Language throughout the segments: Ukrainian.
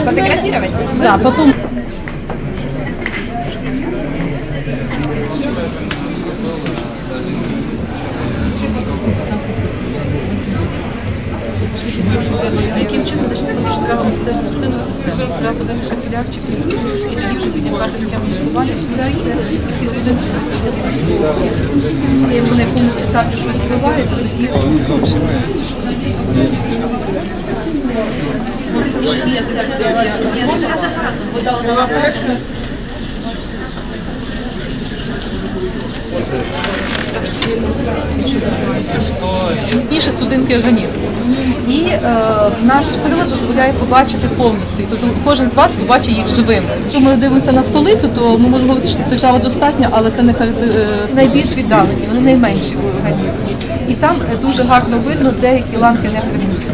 Сфотографировать? Да, потом Яким чином значить, треба обстежити судинну систему, треба подати капілярчик і тоді вже підібрати схему лікування, обстежити, які судини Якщо на якомусь етапі щось відбувається, тоді інші судинки організму. І е, наш прилад дозволяє побачити повністю. І тобто кожен з вас побачить їх живими. Якщо ми дивимося на столицю, то ми можемо говорити, що держава достатньо, але це не е, найбільш віддалені, вони найменші в організмі. І там е, дуже гарно видно деякі ланки не працюють.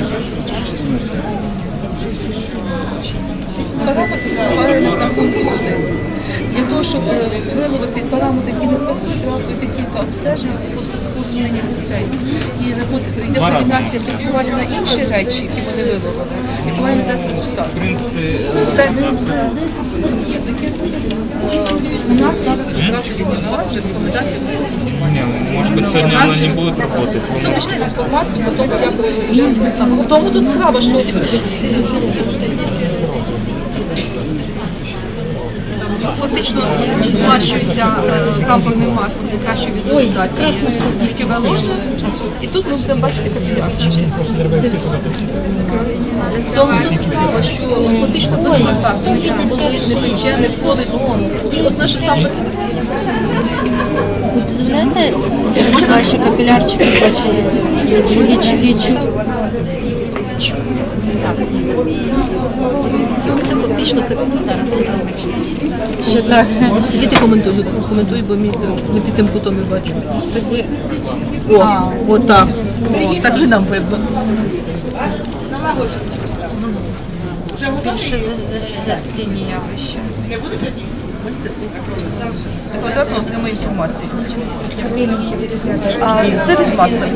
Для того, щоб е, виловити параметри, які не працюють, треба пройти кілька обстежень по по судинній системі. І йде координація підтримувати на інші речі, які вони виловили. І має дасть результат. Це- це- У нас треба зразу вже рекомендації Не, может быть, сегодня не інформацію тому, як тому то справа, що Фактично змащується е, камфорним маслом для кращої візуалізації нігтєве ложе. І тут ви будете бачити капілярчик. В тому то справа, що фактично без контакту нічого болить, не пече, не колить. Основне, що сам пацієнт ви дозволяєте ваші капілярчики бачити і, чу- і, чу- це фактично капіталь. Що так. Тоді ти коментуй, коментуй, бо мій не під тим кутом не бачу. Тоді О, отак. О, так же нам видно. більше за, за, за стінні явища. Квадратно отримає інформацію. А це від вас так.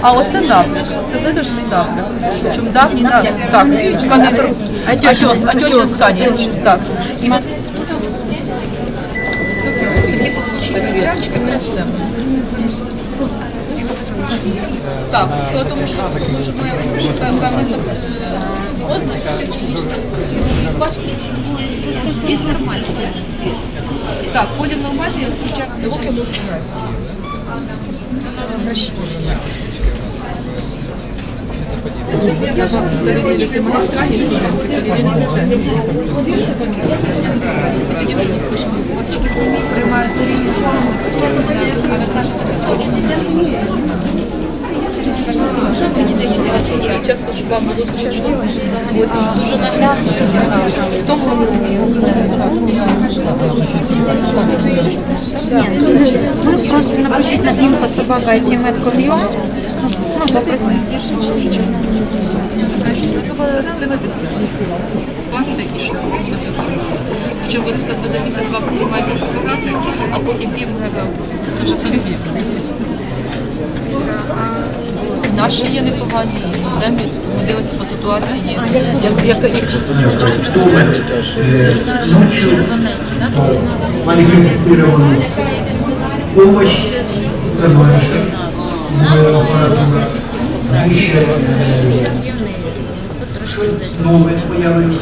А оце напрямок, це виражений напрямок. Причому давній напрямок. Так, тканина. Отечен, отечен ткані. Так. І от такі получені капілярчики ми несемо. Так, то тому що ми вже маємо певних е, ознак клінічних. Світ нормальний. Світ. Так, колір нормальний, хоча білок я можу грати. Приймають рівні Часто, щоб вам було зручно, от, дуже наглядно. В тому Ви просто напишіть на Ну, попросіть. Пасти і що. Хоча ви за місяць-два а потім півника. Це вже перевірка. Наші є непогані, іноземні, ми дивимося по ситуації. Як, Ночью квалифицированную помощь Еще новые появились.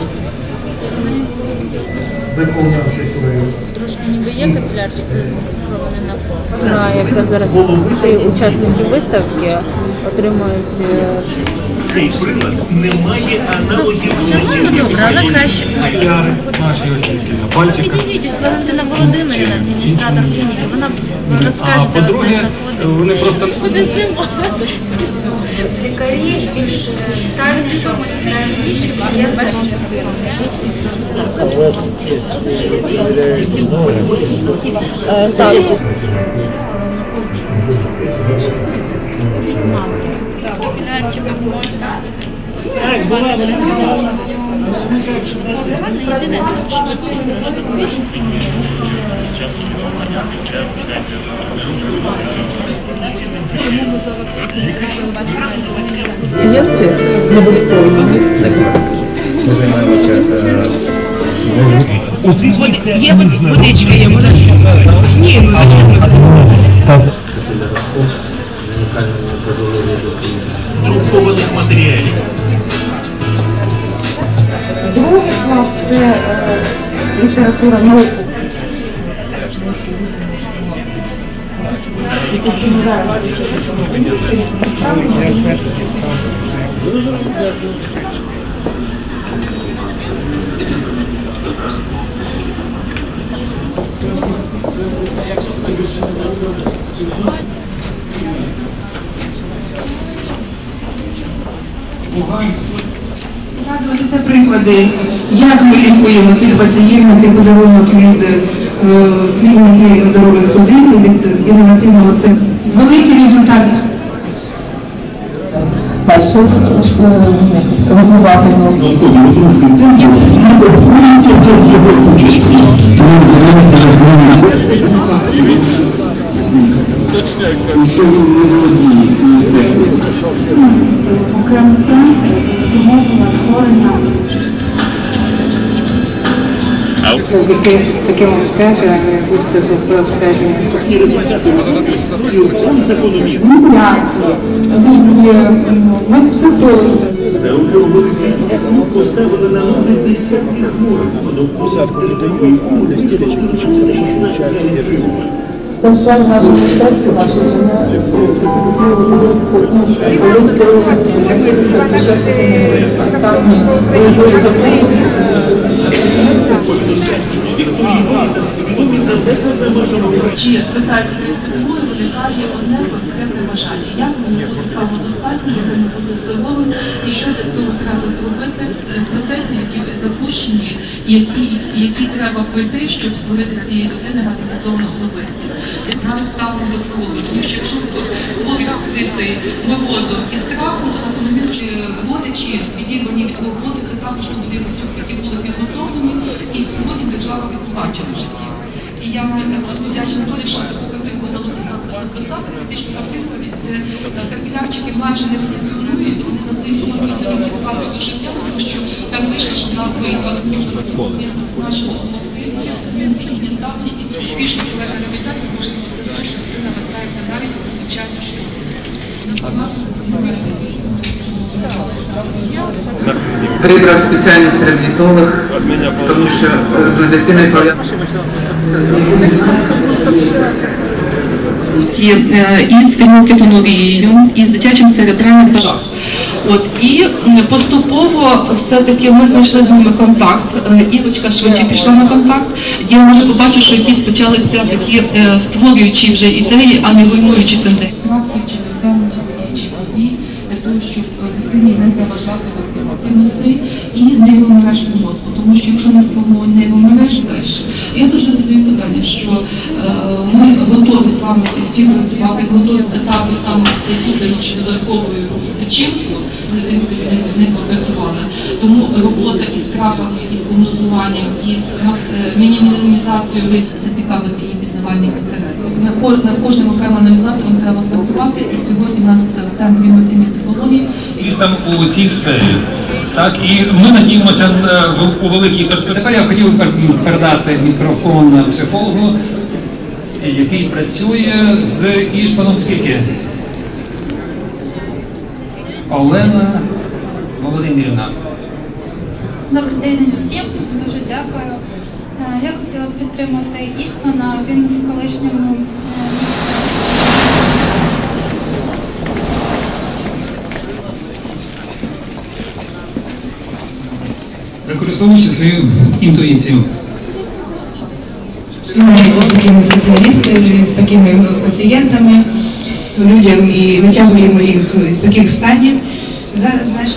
Виконавчі свої. Трошки ніби є капілярчики, вони на пол. Знаю, якраз зараз ці учасники виставки отримують е, Цей прилад не має аналогів у Це знову добре, але краще. На. Підійдіть з Валентина Володимирівна, адміністратор клініки. Вона розкаже, де по-друге, вони просто лікарі більш детальніше розглядають е, так. Клієнти не безпровідні. Ми займаємося е, Є вод- водичка, є може що? Ні, ну зачем? друкованих матеріалів. Другий клас це е, література Показувалися приклади, як ми лікуємо цих пацієнтів, подарунок від е, клініки здорових судин, від інноваційного центру. Великий результат. Перше розвивати науку. Окремо центр, його була створена таким обстеженням бути зробив обстеження Маніпуляції. Медпсихологи. За роки роботи поставили на ноги десятки хворих, допустили такої участі, Це все наше мистецтва, наше знання, Вікторії Вітас відомі далеко за межами чи звертається з допомогою, виникає одне конкретне. Як мені бути самодостатньо, як мені бути здоровим, і що для цього треба зробити процеси, які запущені, які, треба пройти, щоб створити з цієї людини гармонізовану особистість. Нам стало до хвороби, тому що якщо хворі вкрити морозом і страхом, то закономірно що родичі відірвані від роботи, це також трудові ресурси, які були підготовлені, і сьогодні держава відпроваджена в житті. І я е, просто вдячна долі, що таку картинку вдалося записати. Фактично картинка, від- де терпілярчики майже не функціонують, вони затримують взагалі мотивацію до життя, тому що так вийшло, що нам виїхали значно допомогти, змінити їхнє ставлення і успішно проведена реабілітація може до що дитина вертається навіть у звичайну школу. Вибрав спеціальність реабілітолог, тому що з медициною пов'язано. Е, із і із дитячим церебральним бажах. От і поступово все-таки ми знайшли з ними контакт. івочка Ірочка швидше пішла на контакт. Я вже побачив, що якісь почалися такі е, створюючі вже ідеї, а не руйнуючі тенденції. Страхи чи непевності, чи війні, для того, щоб е, не заважати розвитку активностей і нейромереж у мозку. Тому що якщо не сформує нейромереж, теж я завжди задаю питання, що е, ми готові з вами співпрацювати, готові з етапу саме цей будинок чи додатковою стичинку дитинської не, не пропрацювали. Тому робота із страхами, із прогнозуванням, із е, мінімізацією зацікавити її інтерес. Над, кожним окремим аналізатором треба працювати. І сьогодні у нас в центрі інноваційних технологій Там у цій сфері. Так, і ми надіємося на у великій перспективі. Тепер я хотів передати мікрофон психологу, який працює з Іштваном скільки? Олена Володимирівна. Добрий день всім, дуже дякую. Е, Я хотіла б підтримати Іштвана, він в колишньому е, Використовуючи свою інтуїцію. З такими спеціалістами, з такими пацієнтами, людям і витягуємо їх з таких станів. Зараз наші